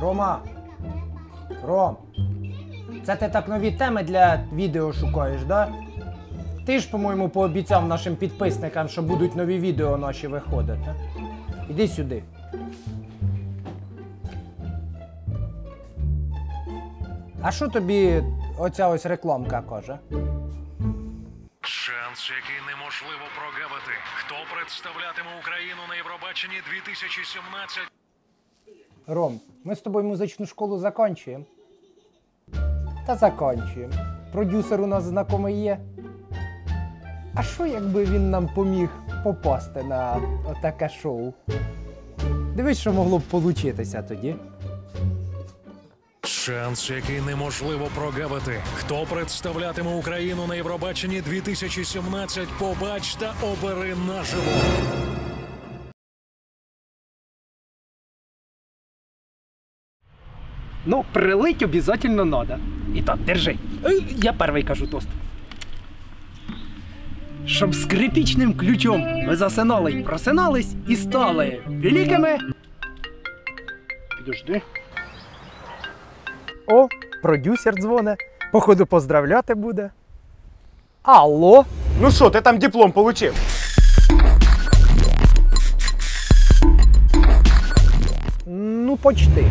Рома. Ром. Це ти так нові теми для відео шукаєш, да? Ти ж, по-моєму, пообіцяв нашим підписникам, що будуть нові відео наші виходити. Іди сюди. А що тобі оця ось рекламка каже? Шанс, який неможливо прогавити. Хто представлятиме Україну на Євробаченні 2017? Ром, ми з тобою музичну школу закінчуємо. Та закінчуємо. Продюсер у нас знайомий є. А що, якби він нам поміг попасти на отаке шоу? Дивись, що могло б получитися тоді. Шанс, який неможливо прогавити. Хто представлятиме Україну на Євробаченні 2017? Побач та обери наживо. Ну, прилить обязательно надо. Итак, держи. Е, Я перший кажу тост. Щоб скрипічним ключом ми засинали й просинались і стали великими. Підожди. О, продюсер дзвоне. Походу, поздравляти буде. Алло? Ну що, ти там диплом получив? Ну, почти.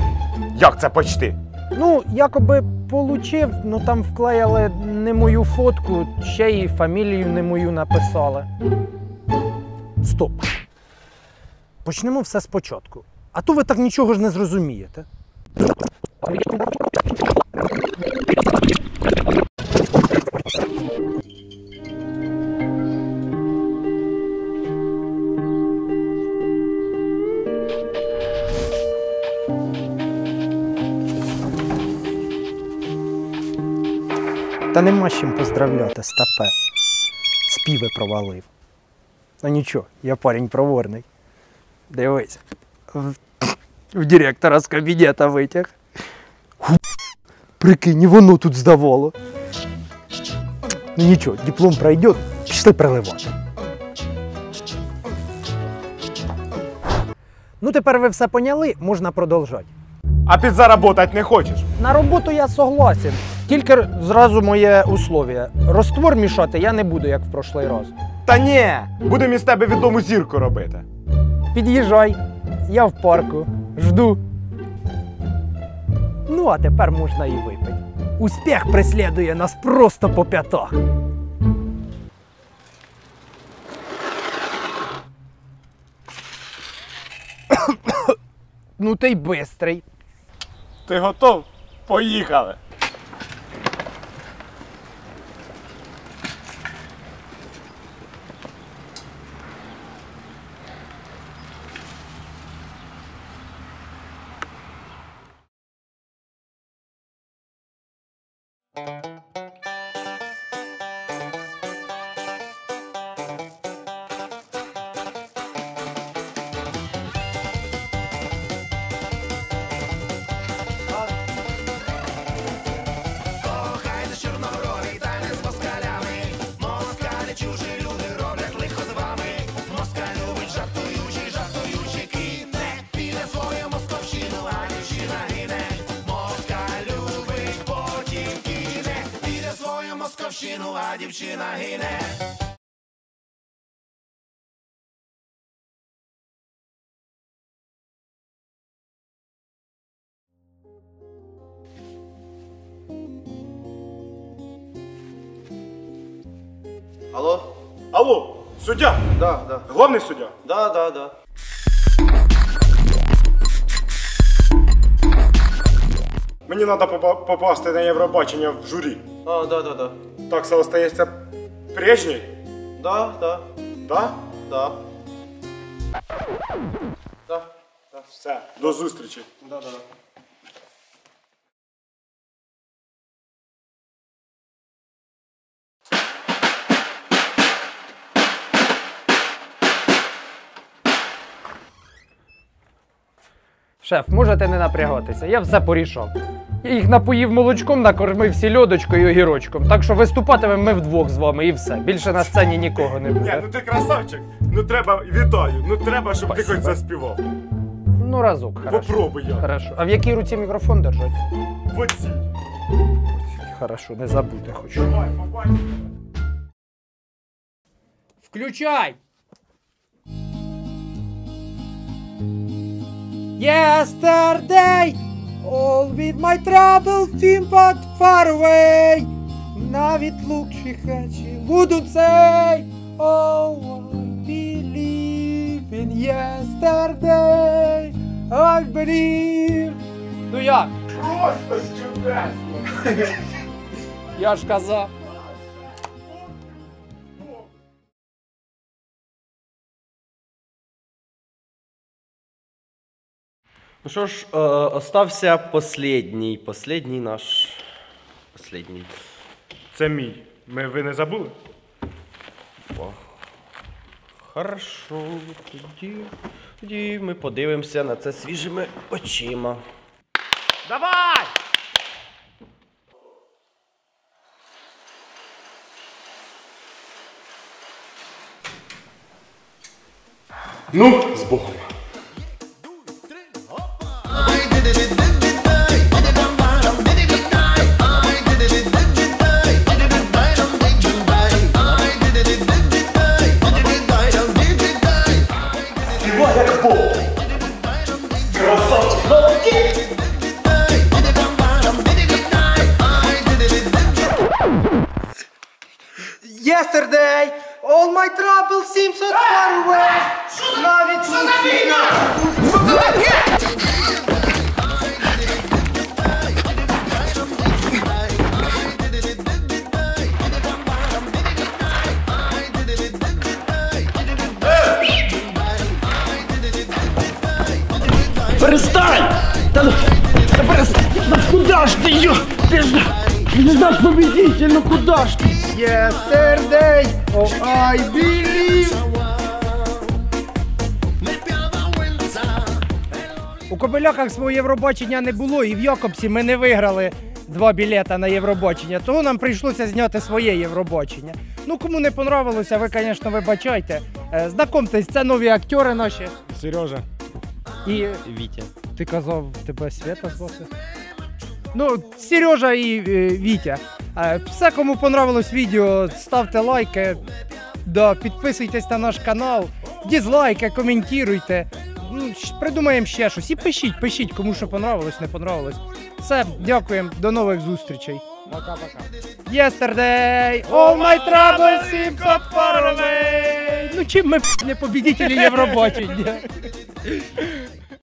Як це почти? Ну, якоби получив, ну там вклеїли не мою фотку, ще й фамілію не мою написали. Стоп. Почнемо все спочатку. А то ви так нічого ж не зрозумієте. Та нема чим поздравляти, стапе. Співи провалив. Ну нічого, я парень проворний. Дивись. В, в директора з кабінета витяг. Прикинь, воно тут здавало. Ну нічого, диплом пройде, пішли приливати. Ну, тепер ви все поняли, можна продовжати. А підзаработать не хочеш? На роботу я согласен. Тільки зразу моє условие. Роствор мішати я не буду, як в прошлий раз. Та ні, будемо із тебе відому зірку робити. Під'їжджай, я в парку, жду. Ну, а тепер можна і випити. Успіх преслідує нас просто по п'ятах. ну ти й бистрий. Ти готов? Поїхали. Алло? Алло, суддя, Да, да. головний суддя. Да, да, да. Мені треба попасти на Євробачення в журі. А, да, да, да. Так, все остається прежній? Да, да, Да? да. Да, да, Все, до зустрічі. да, да. Шеф, можете не напрягатися, я все порішав. Я їх напоїв молочком, накормив сільодочкою і огірочком. Так що виступатимемо ми вдвох з вами і все. Більше на сцені нікого не Ні, буде. ну ти красавчик. Ну треба, вітаю. Ну треба, щоб ти Спасибо. хоч заспівав. Ну, разок, хорошо. Попробуй я. Хорошо. А в якій руці мікрофон держать? В оцій. Хорошо, не забути хочу. Давай, побачимо. Включай! Yesterday, all with my trouble seem but far away. Навіть лучші хечі wouldn't say, oh, I believe in yesterday. I believe. Ну як? Просто чудесно. Я ж казав. Ну що ж, е, остався последній, последній наш. Последній. Це мій. Ми, ви не забули? Хорошо, тоді, тоді ми подивимося на це свіжими очима. Давай! Ну, з Богом. Yesterday, all my troubles seem so far away. Now it's Перестань! Та ну, та перестань! Ну куда ж ти йо? Ти ж не наш победитель, ну куда ж ти? Yesterday, oh I believe. У Кобиляках свого Євробачення не було, і в Йокобсі ми не виграли два білета на Євробачення, тому нам прийшлося зняти своє Євробачення. Ну, кому не понравилося, ви, звісно, вибачайте. Е, Знакомтесь, це нові актори наші. Сережа. І Вітя. ти казав, тебе Свята звати? Ну, Сережа і е, Вітя. Е, все, кому понравилось відео, ставте лайки, да, підписуйтесь на наш канал, дізлайки, коментуйте. Ну, щ- придумаємо ще щось. І пишіть, пишіть, кому що понравилось, не понравилось. Все, дякуємо, до нових зустрічей. Пока-пока. Yesterday, all my troubles seem so far away. Ну чим ми не побідітелі Євробачення?